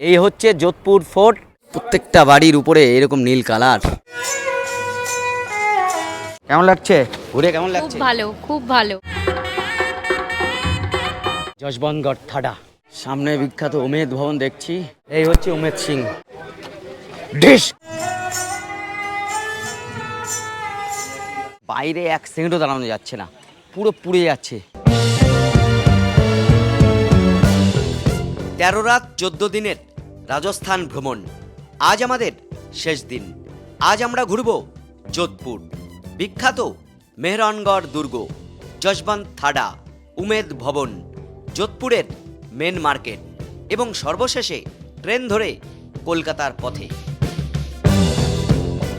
এই হচ্ছে যোধপুর ফোর্ট। প্রত্যেকটা বাড়ির উপরে এরকম নীল কালার। কেমন লাগছে? ঘুরে কেমন খুব লাগছে? ভালো খুব ভালো। যশবন্তগড় থাডা। সামনে বিখ্যাত উমেদ ভবন দেখছি। এই হচ্ছে উমেদ সিং। ডিশ! বাইরে এক সেকেন্ডও দাঁড়ানো যাচ্ছে না। পুরো পুড়ে যাচ্ছে। তেরো রাত চোদ্দ দিনের। রাজস্থান ভ্রমণ। আজ আমাদের শেষ দিন। আজ আমরা ঘুরব যোধপুর। বিখ্যাত মেহরানগড় দুর্গ, যশবন্ত থাডা, উমেদ ভবন, যোধপুরের মেন মার্কেট এবং সর্বশেষে ট্রেন ধরে কলকাতার পথে।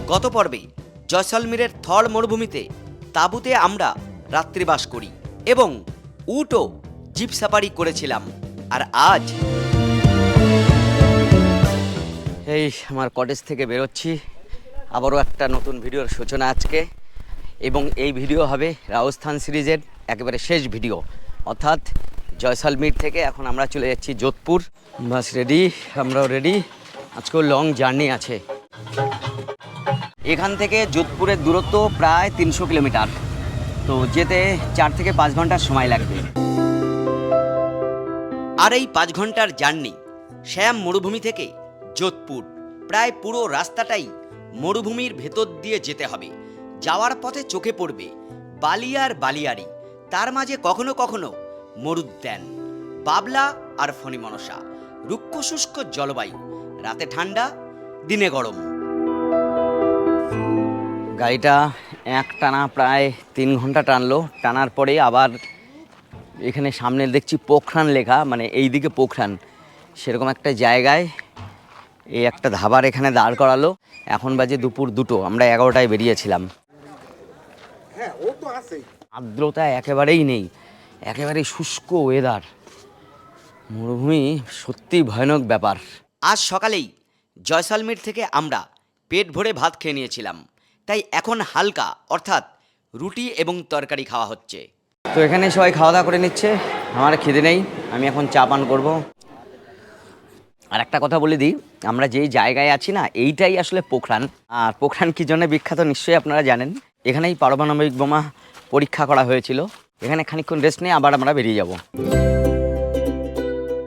গত পর্বে জয়সলমীরের থর মরুভূমিতে তাঁবুতে আমরা রাত্রিবাস করি এবং উটও জিপ সাফারি করেছিলাম। আর আজ এই আমার কটেজ থেকে বেরোচ্ছি। আবারও একটা নতুন ভিডিওর সূচনা আজকে। এবং এই ভিডিও হবে রাজস্থান সিরিজের একেবারে শেষ ভিডিও। অর্থাৎ জয়সলমীর থেকে এখন আমরা চলে যাচ্ছি যোধপুর। বাস রেডি আমরাও রেডি আজকেও লং জার্নি আছে। এখান থেকে যোধপুরের দূরত্ব প্রায় তিনশো কিলোমিটার। তো যেতে চার থেকে পাঁচ ঘণ্টার সময় লাগবে। আর এই পাঁচ ঘণ্টার জার্নি শ্যাম মরুভূমি থেকে যোধপুর। প্রায় পুরো রাস্তাটাই মরুভূমির ভেতর দিয়ে যেতে হবে। যাওয়ার পথে চোখে পড়বে বালিয়ার বালিয়ারি তার মাঝে কখনো কখনো মরুদ্যান। বাবলা আর ফণিমনসা। রুক্ষ শুষ্ক জলবায়ু। রাতে ঠান্ডা, দিনে গরম। গাড়িটা এক টানা প্রায় তিন ঘণ্টা টানলো। টানার পরে আবার এখানে সামনে দেখছি পোখরান লেখা মানে এই দিকে পোখরান। সেরকম একটা জায়গায় এই একটা ধাবার এখানে দাঁড় করালো। এখন বাজে দুপুর দুটো আমরা এগারোটায় বেরিয়েছিলাম। আর্দ্রতা একেবারেই নেই একেবারেই শুষ্ক ওয়েদার মরুভূমি সত্যি ভয়ানক ব্যাপার। আজ সকালেই জয়সালমীর থেকে আমরা পেট ভরে ভাত খেয়ে নিয়েছিলাম। তাই এখন হালকা অর্থাৎ রুটি এবং তরকারি খাওয়া হচ্ছে। তো এখানে সবাই খাওয়া দাওয়া করে নিচ্ছে আমার খিদে নেই আমি এখন চা পান করব। আর একটা কথা বলে দিই, আমরা যেই জায়গায় আছি না, এইটাই আসলে পোখরান। আর পোখরান কী জন্য বিখ্যাত নিশ্চয়ই আপনারা জানেন। এখানেই পারমাণবিক বোমা পরীক্ষা করা হয়েছিল। এখানে খানিকক্ষণ রেস্ট নিয়ে আবার আমরা বেরিয়ে যাব।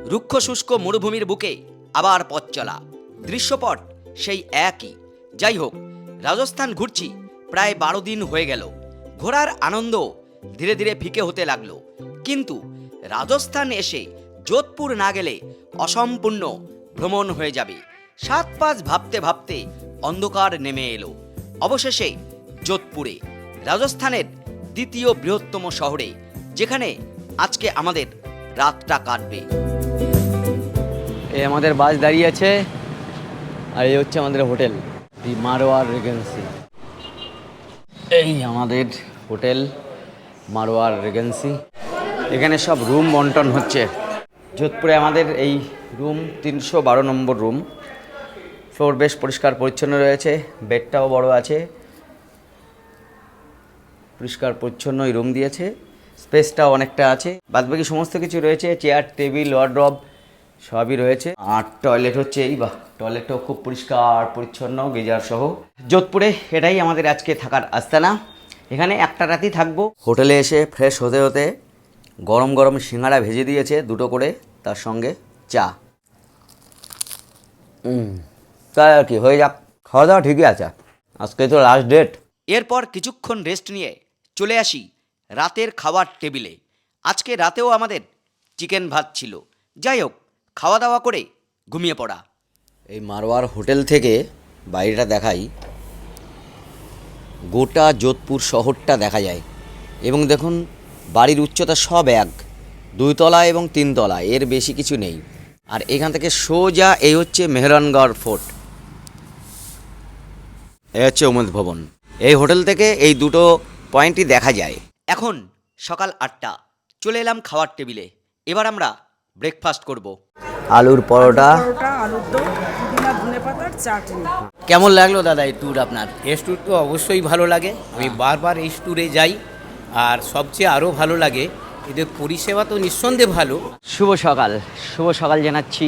রুক্ষ শুষ্ক মরুভূমির বুকে আবার পথ চলা। দৃশ্যপট সেই একই। যাই হোক, রাজস্থান ঘুরছি, প্রায় বারো দিন হয়ে গেল। ঘোরার আনন্দ ধীরে ধীরে ফিকে হতে লাগল। কিন্তু রাজস্থান এসে যোধপুর না গেলে অসম্পূর্ণ ভ্রমণ হয়ে যাবে। সাত পাঁচ ভাবতে ভাবতে অন্ধকার নেমে এলো। অবশেষে যোধপুরে, রাজস্থানের দ্বিতীয় বৃহত্তম শহরে, যেখানে আজকে আমাদের রাতটা কাটবে। এই আমাদের বাস দাঁড়িয়ে আছে, আর এই হচ্ছে আমাদের হোটেল, দি মারোয়ার রেগেন্সি। এই আমাদের হোটেল, মারোয়ার রেগেন্সি। এখানে সব রুম বন্টন হচ্ছে। যোধপুরে আমাদের এই রুম, তিনশো বারো নম্বর রুম। ফ্লোর বেশ পরিষ্কার পরিচ্ছন্ন রয়েছে, বেডটাও বড় আছে। পরিষ্কার পরিচ্ছন্ন এই রুম দিয়েছে, স্পেসটাও অনেকটা আছে। বাদবাকি সমস্ত কিছু রয়েছে, চেয়ার, টেবিল, ওয়ার্ড্রব সবই রয়েছে। আর টয়লেট হচ্ছে, এই বা টয়লেটটাও খুব পরিষ্কার পরিচ্ছন্ন, গিজার সহ। যোধপুরে এটাই আমাদের আজকে থাকার আস্তানা। এখানে একটা রাতই থাকব। হোটেলে এসে ফ্রেশ হতে হতে গরম গরম সিঙ্গাড়া ভেজে দিয়েছে দুটো করে তার সঙ্গে চা। তাই আর কি হয়ে যাক। খাওয়া দাওয়া ঠিকই আছে। আজকে তো লাস্ট ডেট এরপর কিছুক্ষণ রেস্ট নিয়ে চলে আসি রাতের খাওয়ার টেবিলে আজকে রাতেও আমাদের চিকেন ভাত ছিল। যাই হোক খাওয়া দাওয়া করে ঘুমিয়ে পড়া। এই মারোয়ার হোটেল থেকে বাইরেটা দেখাই। গোটা যোধপুর শহরটা দেখা যায়। এবং দেখুন বাড়ির উচ্চতা সব এক দুইতলা এবং তিনতলা এর বেশি কিছু নেই। আর এখান থেকে সোজা এই হচ্ছে মেহরানগড় ফোর্ট। এই হচ্ছে উমেদ ভবন। এই হোটেল থেকে এই দুটো পয়েন্টই দেখা যায়। এখন সকাল আটটা চলে এলাম খাওয়ার টেবিলে। এবার আমরা ব্রেকফাস্ট করব। আলুর পরোটা। আলুর দম চাটনি। কেমন লাগল দাদা এই ট্যুর আপনার? এস ট্যুর তো অবশ্যই ভালো লাগে। আমি বারবার এই ট্যুরে যাই। আর সবচেয়ে আরও ভালো লাগে, এদের পরিষেবা তো নিঃসন্দেহে ভালো। শুভ সকাল শুভ সকাল জানাচ্ছি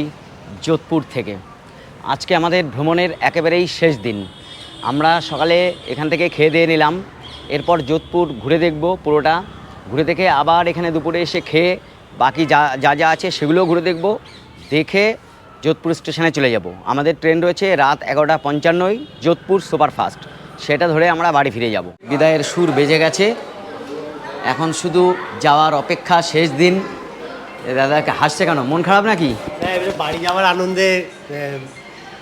যোধপুর থেকে। আজকে আমাদের ভ্রমণের একেবারেই শেষ দিন। আমরা সকালে এখান থেকে খেয়ে দিয়ে নিলাম, এরপর যোধপুর ঘুরে দেখব পুরোটা। ঘুরে দেখে আবার এখানে দুপুরে এসে খেয়ে বাকি যা যা যা আছে সেগুলোও ঘুরে দেখব। দেখে যোধপুর স্টেশনে চলে যাব। আমাদের ট্রেন রয়েছে রাত এগারোটা পঞ্চান্নই যোধপুর সুপারফাস্ট। সেটা ধরে আমরা বাড়ি ফিরে যাব। বিদায়ের সুর বেজে গেছে। এখন শুধু যাওয়ার অপেক্ষা শেষ দিন। দাদাকে হাসছে কেন? মন খারাপ নাকি? হ্যাঁ এবারে বাড়ি যাওয়ার আনন্দে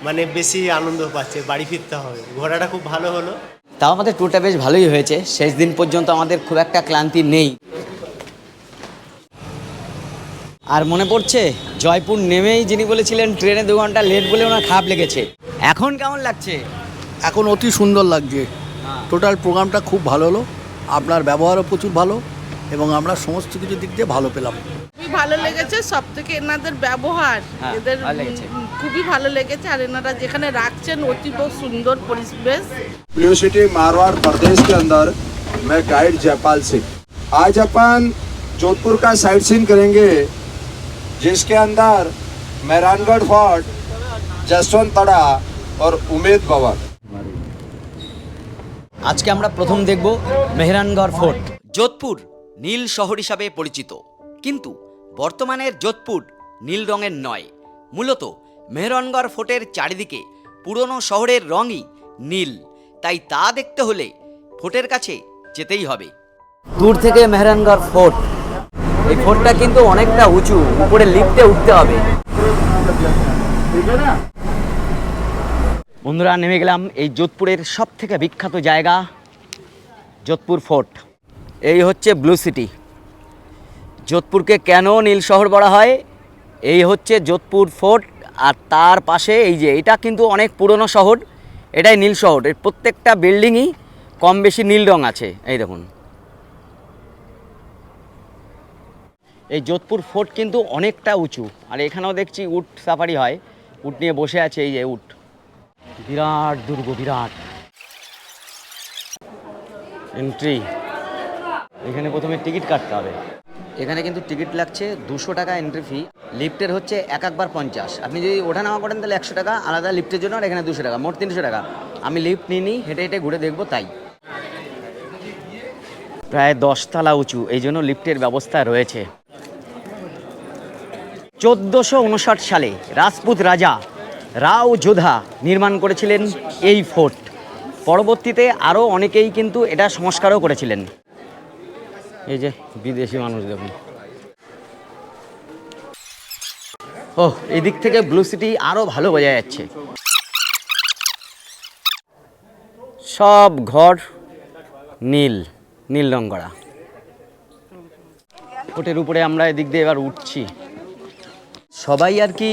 মানে বেশি আনন্দ পাচ্ছে বাড়ি ফিরতে হবে। ঘোরাটা খুব ভালো হলো। তাও আমাদের ট্যুরটা বেশ ভালোই হয়েছে। শেষ দিন পর্যন্ত আমাদের খুব একটা ক্লান্তি নেই। আর মনে পড়ছে জয়পুর নেমেই যিনি বলেছিলেন ট্রেনে দু ঘণ্টা লেট বলে ওনার খারাপ লেগেছে। এখন কেমন লাগছে? এখন অতি সুন্দর লাগছে। টোটাল প্রোগ্রামটা খুব ভালো হলো। আপনার ব্যবহারও প্রচুর ভালো এবং আমরা সমস্ত কিছু দিক দিয়ে ভালো পেলাম খুবই ভালো লেগেছে সব থেকে এনাদের ব্যবহার হ্যাঁ, এদের ভালো লেগেছে। উম, খুবই ভালো লেগেছে আর এনারা যেখানে রাখছেন অতীব সুন্দর পরিবেশ ब्लू सिटी मारवाड़ प्रदेश के अंदर मैं गाइड जयपाल सिंह आज अपन जोधपुर का साइट सीन करेंगे जिसके अंदर मेहरानगढ़ फोर्ट जसवंत तड़ा और उमेद भवन আজকে আমরা প্রথম দেখব মেহরানগড় ফোর্ট। যোধপুর নীল শহর হিসাবে পরিচিত। কিন্তু বর্তমানের যোধপুর নীল রঙের নয়। মূলত মেহরানগড় ফোর্টের চারিদিকে পুরনো শহরের রঙই নীল। তাই তা দেখতে হলে ফোর্টের কাছে যেতেই হবে। দূর থেকে মেহরানগড় ফোর্ট। এই ফোর্টটা কিন্তু অনেকটা উঁচু। উপরে লিফটে উঠতে হবে। বন্ধুরা, নেমে গেলাম এই যোধপুরের সব থেকে বিখ্যাত জায়গা, যোধপুর ফোর্ট। এই হচ্ছে ব্লু সিটি। যোধপুরকে কেন নীল শহর বলা হয়? এই হচ্ছে যোধপুর ফোর্ট, আর তার পাশে এই যে, এটা কিন্তু অনেক পুরনো শহর, এটাই নীল শহর। এর প্রত্যেকটা বিল্ডিংই কম বেশি নীল রং আছে। এই দেখুন। এই যোধপুর ফোর্ট কিন্তু অনেকটা উঁচু। আর এখানেও দেখছি উট সাফারি হয়। উট নিয়ে বসে আছে এই যে উট। বিরাট দুর্গ বিরাট। এন্ট্রি এখানে প্রথমে টিকিট কাটতে হবে। এখানে কিন্তু টিকিট লাগছে দুশো টাকা এন্ট্রি ফি লিফটের হচ্ছে এক একবার পঞ্চাশ। আপনি যদি ওঠানামা করেন তাহলে একশো টাকা আলাদা লিফটের জন্য আর এখানে দুশো টাকা মোট তিনশো টাকা। আমি লিফট নিই হেঁটে হেঁটে ঘুরে দেখব তাই। প্রায় দশতলা উঁচু এই জন্য লিফটের ব্যবস্থা রয়েছে। চোদ্দোশো উনষাট সালে রাজপুত রাজা রাও যোধা নির্মাণ করেছিলেন এই ফোর্ট। পরবর্তীতে আরও অনেকেই কিন্তু এটা সংস্কারও করেছিলেন। এই যে বিদেশি মানুষ দেখুন। ও এদিক থেকে ব্লু সিটি আরও ভালো বোঝা যাচ্ছে। সব ঘর নীল নীল রং করা। ফোর্টের উপরে আমরা এদিক দিয়ে এবার উঠছি। সবাই আর কি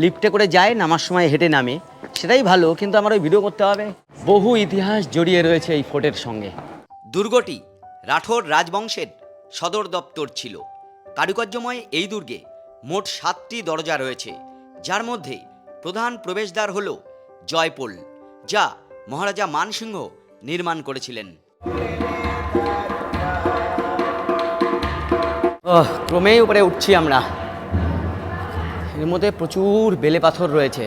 লিফটে করে যায়, নামার সময় হেঁটে নামে। সেটাই ভালো, কিন্তু আমার ওই ভিডিও করতে হবে। বহু ইতিহাস জড়িয়ে রয়েছে এই ফোর্টের সঙ্গে। দুর্গটি রাঠোর রাজবংশের সদর দপ্তর ছিল। কারুকার্যময় এই দুর্গে মোট সাতটি দরজা রয়েছে। যার মধ্যে প্রধান প্রবেশদ্বার হল জয়পোল, যা মহারাজা মানসিংহ নির্মাণ করেছিলেন। ক্রমেই উপরে উঠছি আমরা। এর মধ্যে প্রচুর বেলে পাথর রয়েছে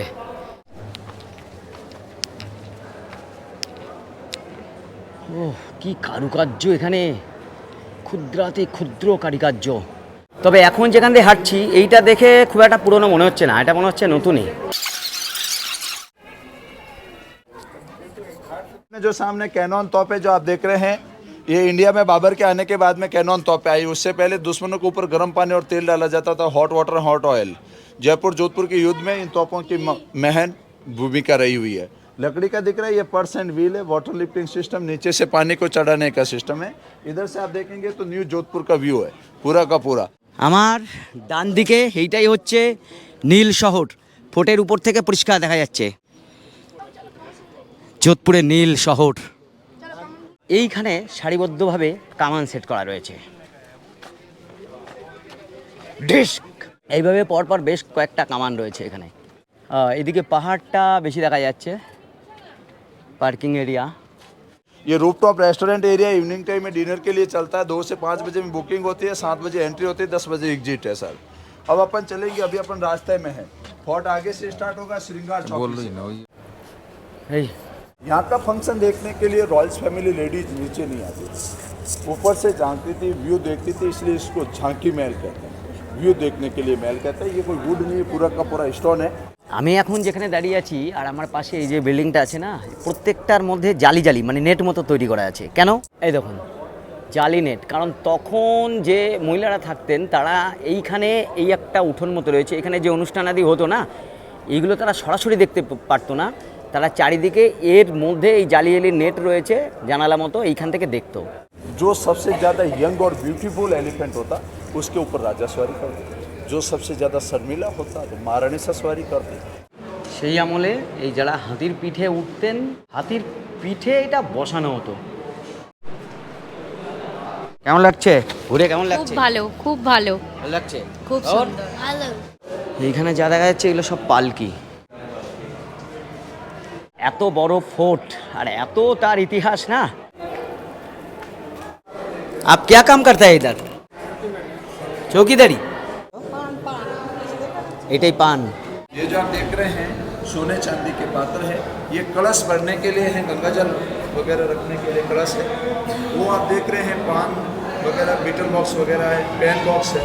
ও কি কারুকার্য এখানে ক্ষুদ্রাতে ক্ষুদ্র কারিকার্য তবে এখন যেখান দিয়ে হাঁটছি এইটা দেখে খুব একটা পুরনো মনে হচ্ছে না এটা মনে হচ্ছে নতুনই में जो सामने कैनॉन तोपे जो आप देख रहे हैं ये इंडिया में बाबर के आने के बाद में कैनॉन तोपे आई उससे पहले दुश्मनों के ऊपर गर्म पानी और तेल डाला जाता था hot water hot oil Jaipur Jodhpur के युद्ध में इन तोपों की म- महन भूमिका रही हुई है लकड़ी का दिख रहा है ये पर्स एंड व्हील है वाटर लिफ्टिंग सिस्टम नीचे से पानी को चढ़ाने का सिस्टम है इधर से आप देखेंगे तो न्यू जोधपुर का व्यू है पूरा का पूरा আমার ডান দিকে এইটাই হচ্ছে নীল শহর ফোর্টের উপর থেকে পরিষ্কার দেখা যাচ্ছে যোধপুরের নীল শহর এইখানে সারিবদ্ধভাবে কামান সেট করা রয়েছে ডিস্ক এইভাবে পরপর বেশ কয়েকটা কামান রয়েছে এখানে আহ, এদিকে পাহাড়টা বেশি দেখা যাচ্ছে পার্কিং এরিয়া ये rooftop restaurant area evening time में डिनर के लिए चलता है दो से पाँच बजे में बुकिंग होती है सात बजे एंट्री होती है दस बजे एग्जिट है सर अब अपन चलेंगे अभी अपन रास्ते में है फोर्ट आगे से स्टार्ट होगा श्रृंगार चौक से। এই यहाँ का फंक्शन देखने के लिए रॉयल्स फैमिली लेडीज नीचे नहीं आती थी ऊपर से झांकती थी व्यू देखती थी इसलिए इसको झांकी महल कहते हैं व्यू देखने के लिए महल कहते हैं ये कोई वुड नहीं है पूरा का पूरा स्टोन है আমি এখন যেখানে দাঁড়িয়ে আছি আর আমার পাশে এই যে বিল্ডিংটা আছে না প্রত্যেকটার মধ্যে জালি জালি মানে নেট মতো তৈরি করা আছে কেন এই দেখুন জালি নেট কারণ তখন যে মহিলারা থাকতেন তারা এইখানে এই একটা উঠোন মতো রয়েছে এখানে যে অনুষ্ঠানাদি হতো না এইগুলো তারা সরাসরি দেখতে প- পারতো না তারা চারিদিকে এর মধ্যে এই জালি জালি নেট রয়েছে জানালা মতো এইখান থেকে দেখতো जो सबसे ज़्यादा यंग और ब्यूटीफुल एलिफेंट होता उसके ऊपर राजा सवारी करते जो सबसे ज़्यादा शर्मिला होता तो महारानी सा सवारी करते সেই আমলে এই যারা হাতির পিঠে উঠতেন হাতির পিঠে এটা বসানো হতো কেমন লাগছে ঘুরে কেমন খুব লাগছে ভালো খুব ভালো ভালো লাগছে খুব ওর? সুন্দর ভালো এইখানে যা দেখা যাচ্ছে এগুলো সব পালকি এত বড় ফোর্ট আর এত তার ইতিহাস না आप क्या काम करता है इधर चौकीदारी এটাই পান ये जो आप देख रहे हैं सोने चांदी के पात्र है ये कलश भरने के लिए है गंगा जल वगैरह रखने के लिए कलश है वो आप देख रहे हैं पान वगैरह बीटल बॉक्स वगैरह है पेन बॉक्स है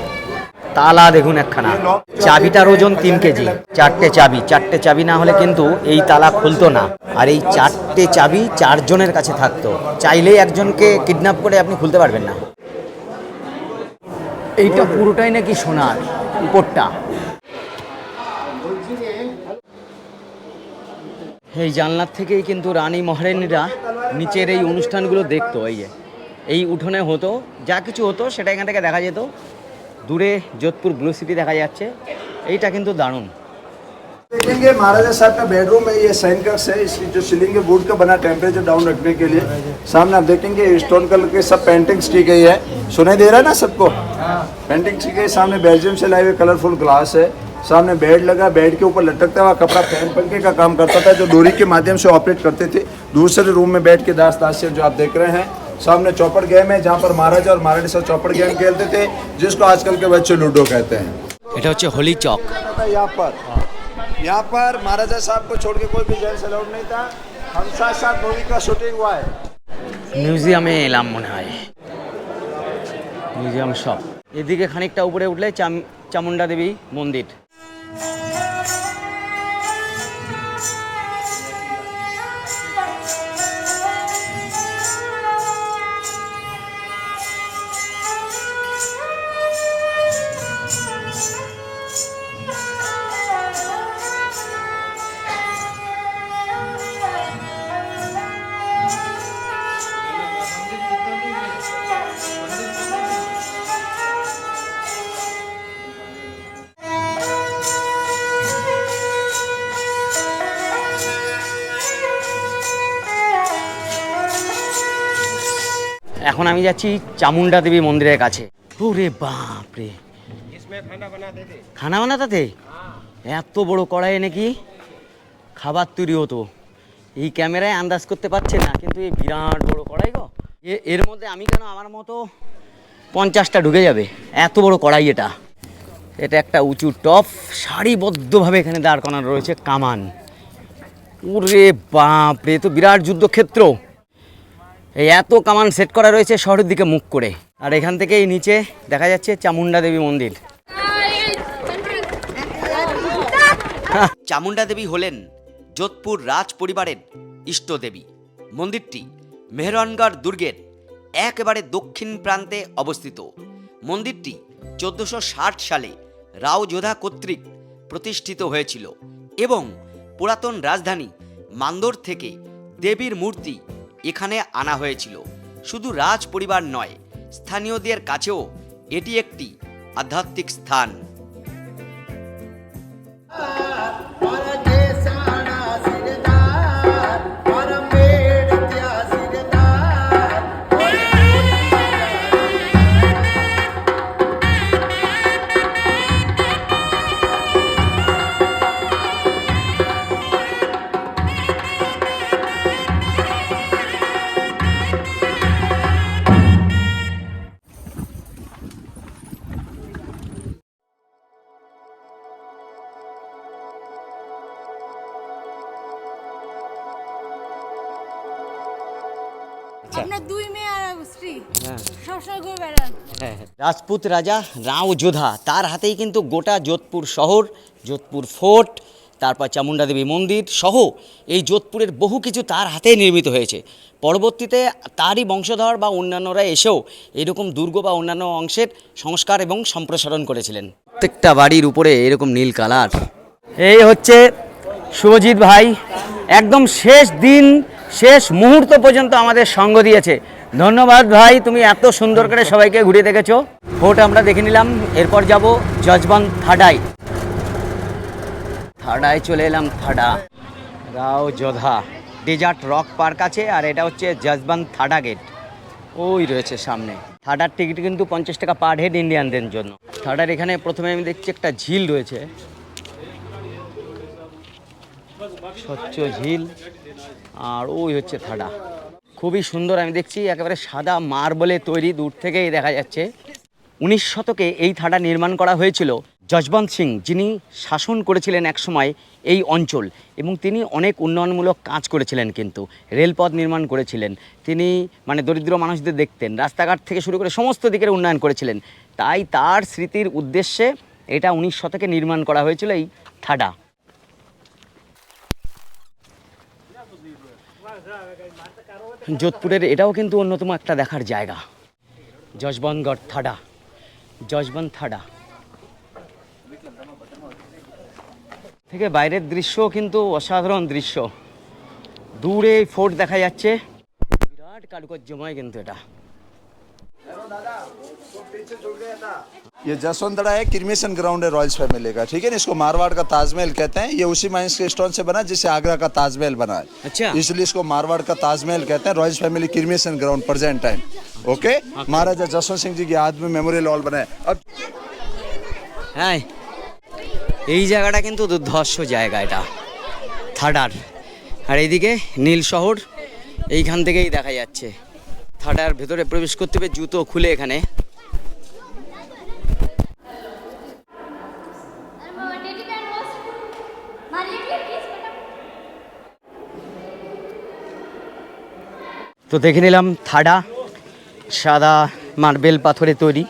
তালা দেখুন একখানা। চাবিটার ওজন তিন কেজি। চারটে চাবি। চারটে চাবি না হলে কিন্তু এই তালা খুলতো না। আর এই চারটে চাবি চারজনের কাছে থাকতো। চাইলেই একজনকে কিডন্যাপ করে আপনি খুলতে পারবেন না। এইটা পুরোটাই নাকি সোনার উপরটা? এই জানলার থেকেই কিন্তু রানী মহারানীরা নিচের এই অনুষ্ঠানগুলো দেখতো, এই যে। এই উঠোনে হতো, যা কিছু হতো সেটা এখান থেকে দেখা যেত। দূরে যোধপুর ব্লু সিটি দেখা যাচ্ছে এইটা কিন্তু দারুণ देखेंगे महाराजा साहब का बेडरूम है ये सैनकक्स है इसकी जो सीलिंग है वुड का बना टेम्परेचर डाउन रखने के लिए सामने आप देखेंगे स्टोन कलर के सब पेंटिंग्स की गई है सुनाई दे रहा है ना सबको पेंटिंग की गई सामने बेल्जियम से लाए हुए कलरफुल ग्लास है सामने बेड लगा बेड के ऊपर लटकता हुआ कपड़ा फैन पंखे का काम करता था जो डोरी के माध्यम से ऑपरेट करते थे दूसरे रूम में बैठ के दास दासिया जो आप देख रहे हैं सामने चौपड़ गेम है जहाँ पर महाराजा और महारानी सब चौपड़ गेम खेलते थे जिसको आजकल के बच्चे लूडो कहते हैं এটা হচ্ছে হোলি চক था यहाँ पर यहाँ पर महाराजा साहब को छोड़ के कोई भी जेंट्स अलाउड नहीं था हम साथ साथ मूवी का शूटिंग हुआ है মিউজিয়ামে এলাম মনে হয় মিউজিয়াম সব এদিকে খানিকটা উপরে উঠলে চাম- চামুন্ডা দেবী মন্দির এখন আমি যাচ্ছি চামুন্ডা দেবী মন্দিরের কাছে। ওরে বাপ রে খানা বানাতে? এত বড় কড়াই নাকি খাবার তৈরি হতো। এই ক্যামেরায় আন্দাজ করতে পারছে না, কিন্তু এই বিরাট বড় কড়াই গো। এর মধ্যে আমি কেন আমার মতো পঞ্চাশটা ঢুকে যাবে? এত বড় কড়াই এটা। এটা একটা উঁচু টপ, সারিবদ্ধভাবে এখানে দাঁড় করানো রয়েছে কামান। ওরে বাপ রে তো বিরাট যুদ্ধক্ষেত্র। এই এত কামান সেট করা রয়েছে শহরের দিকে মুখ করে। আর এখান থেকে এই নিচে দেখা যাচ্ছে চামুন্ডা দেবী মন্দির। চামুন্ডা দেবী হলেন যোধপুর রাজ পরিবারের ইষ্টদেবী মন্দিরটি মেহরানগড় দুর্গের একেবারে দক্ষিণ প্রান্তে অবস্থিত। মন্দিরটি চোদ্দোশো সালে রাও যোধা কর্তৃক প্রতিষ্ঠিত হয়েছিল এবং পুরাতন রাজধানী মান্দর থেকে দেবীর মূর্তি এখানে আনা হয়েছিল। শুধু রাজ পরিবার নয় স্থানীয়দের কাছেও এটি একটি আধ্যাত্মিক স্থান। রাজপুত রাজা রাও যোধা তার হাতেই কিন্তু গোটা যোধপুর শহর, যোধপুর ফোর্ট, তারপর চামুন্ডা দেবী মন্দির সহ এই যোধপুরের বহু কিছু তার হাতেই নির্মিত হয়েছে। পরবর্তীতে তারই বংশধর বা অন্যান্যরা এসেও এরকম দুর্গ বা অন্যান্য অংশের সংস্কার এবং সম্প্রসারণ করেছিলেন। প্রত্যেকটা বাড়ির উপরে এরকম নীল কালার। এই হচ্ছে শুভজিৎ ভাই। একদম শেষ দিন, শেষ মুহূর্ত পর্যন্ত আমাদের সঙ্গ দিয়েছে। ধন্যবাদ ভাই, তুমি এত সুন্দর করে সবাইকে ঘুরে দেখেছ। ফোর্ট আমরা দেখে নিলাম, এরপর যাব জজবান থাডাই থাডায় চলে এলাম থাডা। Rao Jodha desert rock park আছে, আর এটা হচ্ছে জজবান থাডা গেট ওই রয়েছে সামনে। থাডার টিকিট কিন্তু পঞ্চাশ টাকা পার হেড ইন্ডিয়ানদের জন্য। থাডার এখানে প্রথমে আমি দেখছি একটা ঝিল রয়েছে। স্বচ্ছ ঝিল, আর ওই হচ্ছে থাডা। খুবই সুন্দর, আমি দেখছি একেবারে সাদা মার্বলে তৈরি, দূর থেকেই দেখা যাচ্ছে। উনিশ শতকে এই থাটা নির্মাণ করা হয়েছিল। যশবন্ত সিং, যিনি শাসন করেছিলেন একসময় এই অঞ্চল এবং তিনি অনেক উন্নয়নমূলক কাজ করেছিলেন কিন্তু, রেলপথ নির্মাণ করেছিলেন। তিনি মানে দরিদ্র মানুষদের দেখতেন, রাস্তাঘাট থেকে শুরু করে সমস্ত দিকের উন্নয়ন করেছিলেন। তাই তার স্মৃতির উদ্দেশ্যে এটা উনিশ শতকে নির্মাণ করা হয়েছিল এই থাডা যোধপুরের এটাও কিন্তু অন্যতম একটা দেখার জায়গা। যশবনগড় থাডা যশবন থাডা। থেকে বাইরের দৃশ্য কিন্তু অসাধারণ দৃশ্য। দূরে ফোর্ট দেখা যাচ্ছে। বিরাট কারুকার্যময় কিন্তু এটা। ये जसवंतड़ा है किरमिशन ग्राउंड है रॉयल्स फैमिली का ठीक है ना इसको मारवाड़ का ताजमहल कहते हैं ये उसी माइंस के स्टोन से बना जिससे आगरा का ताजमहल बना है अच्छा। इसलिए इसको मारवाड़ का ताजमहल कहते हैं royals family cremation ground present time okay Maharaja Jaswant Singh ji की याद में मेमोरियल हॉल बना है अब হ্যাঁ এই জায়গাটা কিন্তু দুর্ধর্ষ জায়গা এটা থাডার আর এইদিকে নীল শহর এইখান থেকেই দেখা যাচ্ছে থাডার ভেতরে প্রবেশ করতে হবে, জুতো খুলে এখানে। তো দেখে নিলাম থাডা, সাদা মার্বেল পাথরে তৈরি।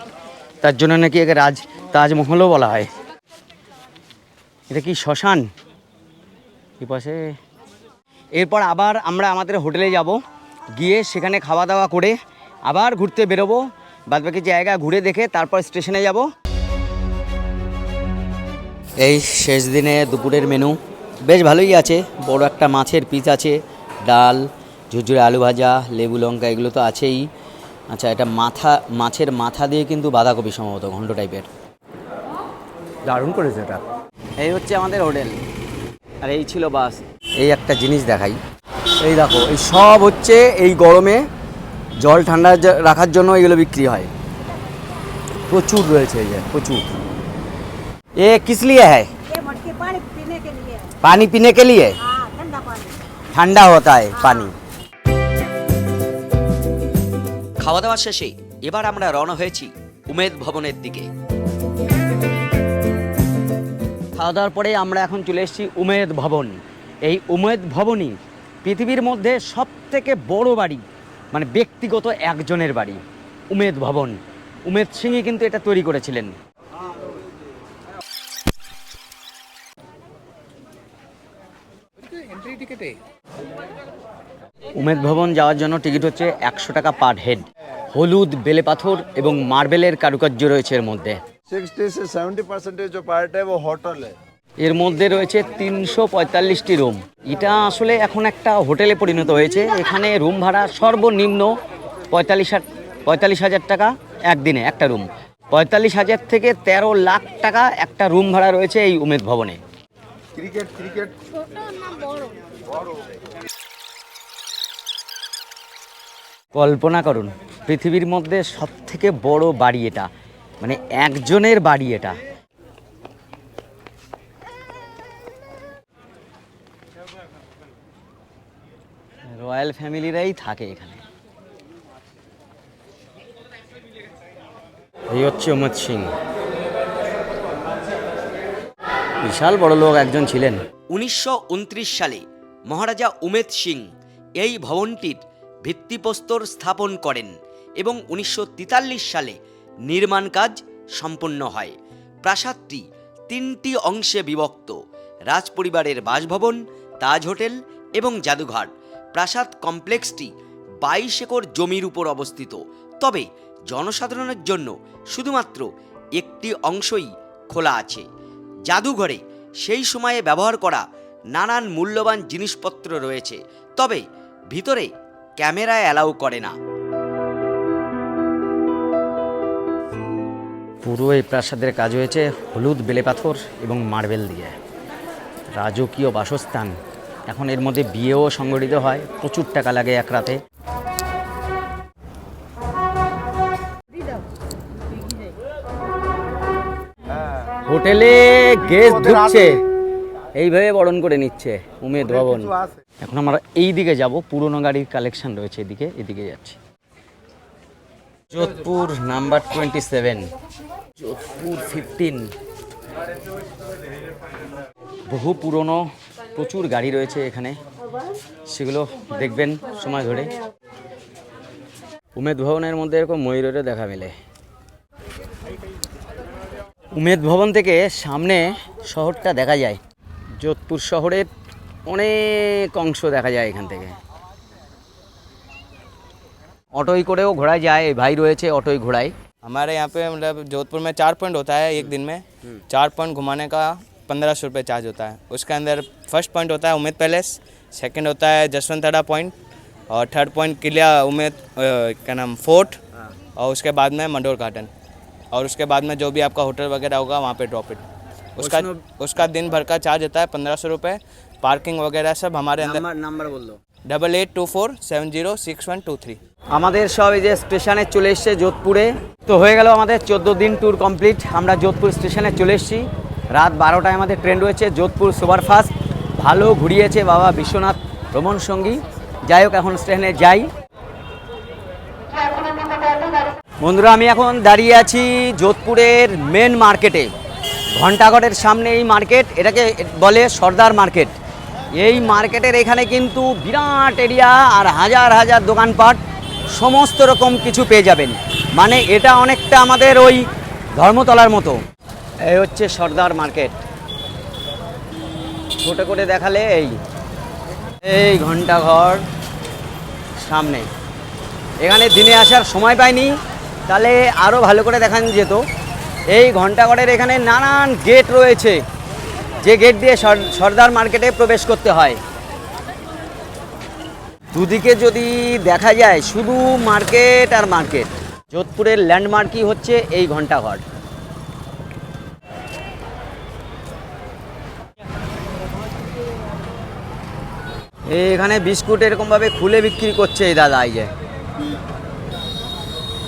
তার জন্য নাকি একে রাজ, তাজমহলও বলা হয়। এটা কি শ্মশান? এই পাশে এরপর আবার আমরা আমাদের হোটেলে যাব। গিয়ে সেখানে খাওয়া দাওয়া করে আবার ঘুরতে বেরোবো। বাদবাকি জায়গা ঘুরে দেখে তারপর স্টেশনে যাব। এই শেষ দিনে দুপুরের মেনু বেশ ভালোই আছে। বড় একটা মাছের পিস আছে। ডাল ঝুরঝুরে আলু ভাজা লেবু লঙ্কা এগুলো তো আছেই। আচ্ছা এটা মাথা মাছের মাথা দিয়ে কিন্তু বাঁধাকপি সম্ভবত ঘন্ট টাইপের দারুণ করেছে এটা। এই হচ্ছে আমাদের হোটেল। আর এই ছিল বাস। এই একটা জিনিস দেখাই। এই দেখো এই সব হচ্ছে এই গরমে জল ঠান্ডা রাখার জন্য এগুলো বিক্রি হয়। প্রচুর রয়েছে এই যে প্রচুর। এ কিস লিয়ে হ্যাঁ পানি পিনে কে লিয়ে? ঠান্ডা হতা পানি। খাওয়া দাওয়া শেষে এবার আমরা রওনা হয়েছি উমেদ ভবনের দিকে। খাওয়া দাওয়ার পরে আমরা এখন চলে এসেছি উমেদ ভবন। এই উমেদ ভবনই পৃথিবীর মধ্যে সব থেকে বড় বাড়ি মানে ব্যক্তিগত একজনের বাড়ি উমেদ ভবন উমেদ সিংই কিন্তু এটা তৈরি করেছিলেন উমেদ ভবন যাওয়ার জন্য টিকিট হচ্ছে একশো টাকা পার হেড হলুদ বেলে পাথর এবং মার্বেলের কারুকার্য রয়েছে এর মধ্যে सिक्सटी से सेवेंटी परसेंटेज जो पार्ट है वो होटल है এর মধ্যে রয়েছে তিনশো পঁয়তাল্লিশটি রুম। এটা আসলে এখন একটা হোটেলে পরিণত হয়েছে। এখানে রুম ভাড়া সর্বনিম্ন পঁয়তাল্লিশ পঁয়তাল্লিশ হাজার টাকা একদিনে একটা রুম। পঁয়তাল্লিশ হাজার থেকে ১৩ লাখ টাকা একটা রুম ভাড়া রয়েছে এই উমেদ ভবনে। কল্পনা করুন পৃথিবীর মধ্যে সব থেকে বড় বাড়ি এটা। মানে একজনের বাড়ি এটা। রয়্যাল ফ্যামিলিরাই থাকে এখানে। এই হচ্ছে উমদ সিং। বিশাল বড় লোক একজন ছিলেন। উনিশশো উনত্রিশ সালে মহারাজা উমেদ সিং এই ভবনটির ভিত্তিপ্রস্তর স্থাপন করেন এবং উনিশশো তেতাল্লিশ সালে নির্মাণ কাজ সম্পন্ন হয়। প্রাসাদটি তিনটি অংশে বিভক্ত রাজপরিবারের বাসভবন তাজ হোটেল এবং জাদুঘর। প্রাসাদ কমপ্লেক্সটি বাইশ একর জমির উপর অবস্থিত। তবে জনসাধারণের জন্য শুধুমাত্র একটি অংশই খোলা আছে। জাদুঘরে সেই সময়ে ব্যবহার করা নানান মূল্যবান জিনিসপত্র রয়েছে। তবে ভিতরে ক্যামেরা অ্যালাউ করে না। পুরো এই প্রাসাদের কাজ হয়েছে হলুদ বেলেপাথর এবং মার্বেল দিয়ে। রাজকীয় বাসস্থান এখন এর মধ্যে বিয়েও সংগঠিত হয়। প্রচুর টাকা লাগে এক রাতে। হোটেলে গেস্ট ঢুকছে। এইভাবে বরণ করে নিচ্ছে উমেদ ভবন। এখন আমরা এই দিকে যাব। পুরনো গাড়ির কালেকশন রয়েছে এদিকে এদিকে যাচ্ছি। Jodhpur number twenty seven Jodhpur fifteen বহু পুরনো প্রচুর গাড়ি রয়েছে এখানে সেগুলো দেখবেন সময় ধরে উমেদ ভবনের মধ্যে এরকম ময়ূরেরও দেখা মেলে উমেদ ভবন থেকে সামনে শহরটা দেখা যায় যোধপুর শহরের অনেক অংশ দেখা যায় এখান থেকে অটোয় করেও ঘোড়ায় যায় এই ভাই রয়েছে অটোয় ঘোড়ায় हमारे यहाँ पे मतलब जोधपुर में चार पॉइंट होता है एक दिन में चार पॉइंट घुमाने का पंद्रह सौ रुपये चार्ज होता है उसके अंदर फर्स्ट पॉइंट होता है उमेद पैलेस सेकंड होता है जसवंत अड्डा पॉइंट और थर्ड पॉइंट किला उमेद अ, क्या नाम फोर्ट और उसके बाद में मंडोर गार्डन और उसके बाद में जो भी आपका होटल वगैरह होगा वहाँ पे ड्रॉप इट उसका उसका दिन भर का चार्ज होता है पंद्रह सौ रुपये पार्किंग वगैरह सब हमारे अंदर নাম্বার বললো double eight two four seven zero six one two three আমাদের সব এই যে স্টেশনে চলে এসছে যোধপুরে তো হয়ে গেল আমাদের চোদ্দ দিন ট্যুর কমপ্লিট আমরা যোধপুর স্টেশনে চলে এসেছি রাত বারোটায় আমাদের ট্রেন রয়েছে যোধপুর সুপারফাস্ট। ভালো ঘুরিয়েছে বাবা বিশ্বনাথ ভ্রমণ সঙ্গী। যাই হোক, এখন স্টেশনে যাই। বন্ধুরা, আমি এখন দাঁড়িয়ে আছি যোধপুরের মেন মার্কেটে ঘন্টাঘরের সামনে এই মার্কেট এটাকে বলে সর্দার মার্কেট এই মার্কেটের এখানে কিন্তু বিরাট এরিয়া আর হাজার হাজার দোকানপাট, সমস্ত রকম কিছু পেয়ে যাবেন। মানে এটা অনেকটা আমাদের ওই ধর্মতলার মতো। এই হচ্ছে সর্দার মার্কেট। ছোট করে দেখালে এই। এই ঘন্টাঘর সামনে। এখানে দিনে আসার সময় পাইনি, তাহলে আরও ভালো করে দেখান যেত। এই ঘন্টাঘরের এখানে নানান গেট রয়েছে, যে গেট দিয়ে সর- সর্দার মার্কেটে প্রবেশ করতে হয়। দুদিকে যদি দেখা যায় শুধু মার্কেট আর মার্কেট, যোধপুরের ল্যান্ডমার্কই হচ্ছে এই ঘন্টাঘর। এখানে বিস্কুট এরকমভাবে খুলে বিক্রি করছে এই দাদা, এই যে।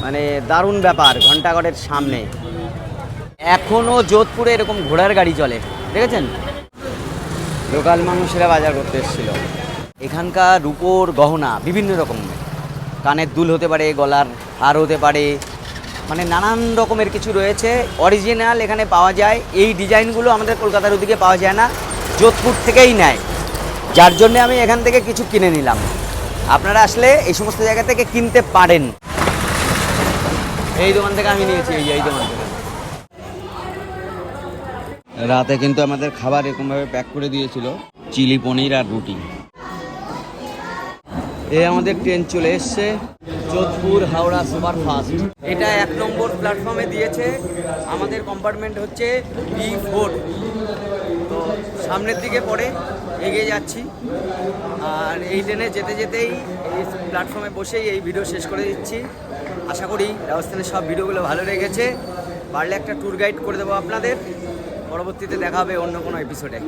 মানে দারুণ ব্যাপার ঘন্টাঘরের সামনে। এখনও যোধপুরে এরকম ঘোড়ার গাড়ি চলে, দেখেছেন? লোকাল মানুষেরা বাজার করতে এসেছিল। এখানকার রূপোর গহনা বিভিন্ন রকম। কানের দুল হতে পারে, গলার হার হতে পারে মানে নানান রকমের কিছু রয়েছে। অরিজিনাল এখানে পাওয়া যায়। এই ডিজাইনগুলো আমাদের কলকাতার ওদিকে পাওয়া যায় না। যোধপুর থেকেই নেয়। যার জন্য আমি এখান থেকে কিছু কিনে নিলাম। আপনারা আসলে এই সমস্ত জায়গা থেকে কিনতে পারেন। এই দোকান থেকে আমি নিয়েছি এই এই দোকান থেকে। রাতে কিন্তু আমাদের খাবার এরকমভাবে প্যাক করে দিয়েছিল চিলি পনির আর রুটি। এ আমাদের ট্রেন চলে এসছে যোধপুর হাওড়া সুপার ফাস্ট। এটা এক নম্বর প্ল্যাটফর্মে দিয়েছে আমাদের কম্পার্টমেন্ট হচ্ছে বি ফোর সামনের দিকে পড়ে এগিয়ে যাচ্ছি। আর এই ট্রেনে যেতে যেতেই এই প্ল্যাটফর্মে বসেই এই ভিডিও শেষ করে দিচ্ছি। আশা করি রাজস্থানের সব ভিডিওগুলো ভালো লেগেছে। পারলে একটা ট্যুর গাইড করে দেবো আপনাদের। পরবর্তীতে দেখা হবে অন্য কোনো এপিসোডে